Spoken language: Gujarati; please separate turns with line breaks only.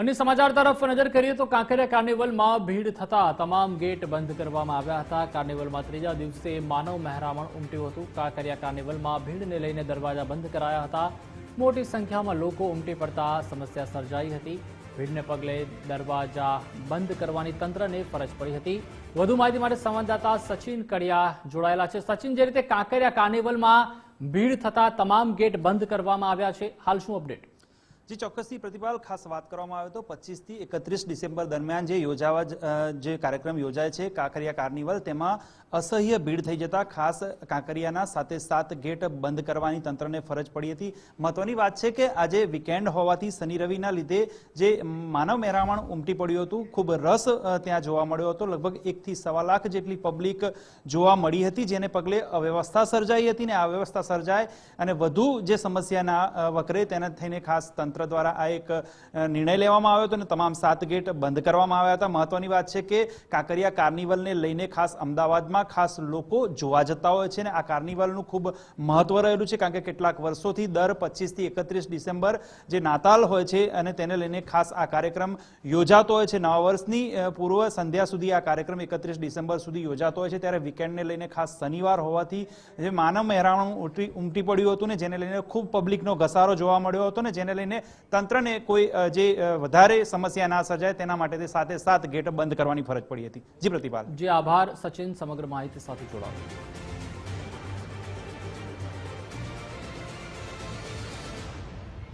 અન્ય સમાચાર તરફ નજર કરીએ તો કાંકરિયા કાર્નિવલમાં ભીડ થતા તમામ ગેટ બંધ કરવામાં આવ્યા હતા. કાર્નિવલમાં ત્રીજા દિવસે માનવ મહેરામણ ઉમટ્યું હતું. કાંકરિયા કાર્નિવલમાં ભીડને લઈને દરવાજા બંધ કરાયા હતા. મોટી સંખ્યામાં લોકો ઉમટી પડતા સમસ્યા સર્જાઈ હતી. ભીડને પગલે દરવાજા બંધ કરવાની તંત્રને ફરજ પડી હતી. વધુ માહિતી માટે સંવાદદાતા સચિન કડિયા જોડાયેલા છે. સચિન, જે રીતે કાંકરિયા કાર્નિવલમાં ભીડ થતા તમામ ગેટ બંધ કરવામાં આવ્યા છે, હાલ શું અપડેટ?
જે ચોક્કસથી પ્રતિભાલ ખાસ વાત કરવામાં આવે તો પચીસથી એકત્રીસ ડિસેમ્બર દરમિયાન જે યોજાવા જે કાર્યક્રમ યોજાય છે, કાંકરિયા કાર્નિવલ, તેમાં અસહ્ય ભીડ થઈ જતા ખાસ કાંકરિયાના સાથે સાત ગેટ બંધ કરવાની તંત્રને ફરજ પડી હતી. મહત્વની વાત છે કે આજે વીકેન્ડ હોવાથી શનિ રવિના લીધે જે માનવ મહેરામણ ઉમટી પડ્યું હતું, ખૂબ રસ ત્યાં જોવા મળ્યો હતો. લગભગ એકથી સવા લાખ જેટલી પબ્લિક જોવા મળી હતી, જેને પગલે અવ્યવસ્થા સર્જાઈ હતી ને આ અવ્યવસ્થા સર્જાય અને વધુ જે સમસ્યાના વકરે તેને થઈને ખાસ તંત્ર દ્વારા આ એક નિર્ણય લેવામાં આવ્યો હતો અને તમામ સાત ગેટ બંધ કરવામાં આવ્યા હતા. મહત્વની વાત છે કે કાંકરિયા કાર્નિવલને લઈને ખાસ અમદાવાદમાં ખાસ લોકો જોવા જતા હોય છે અને આ કાર્નિવલનું ખૂબ મહત્વ રહેલું છે કારણ કે કેટલાક વર્ષોથી દર પચીસથી એકત્રીસ ડિસેમ્બર જે નાતાલ હોય છે અને તેને લઈને ખાસ આ કાર્યક્રમ યોજાતો હોય છે. નવા વર્ષની પૂર્વ સંધ્યા સુધી આ કાર્યક્રમ એકત્રીસ ડિસેમ્બર સુધી યોજાતો હોય છે. ત્યારે વીકેન્ડને લઈને ખાસ શનિવાર હોવાથી જે માનવ મહેરામણ ઉમટી પડ્યું હતું ને જેને લઈને ખૂબ પબ્લિકનો ઘસારો જોવા મળ્યો હતો ને જેને લઈને તંત્રને કોઈ જે વધારે સમસ્યા ના સર્જાય તેના માટે તે સાથે સાત ગેટ બંધ કરવાની ફરજ પડી હતી. જી પ્રતિભાલ
જે, આભાર. સચિન, સમગ્ર માહિતી સાથે જોડાવા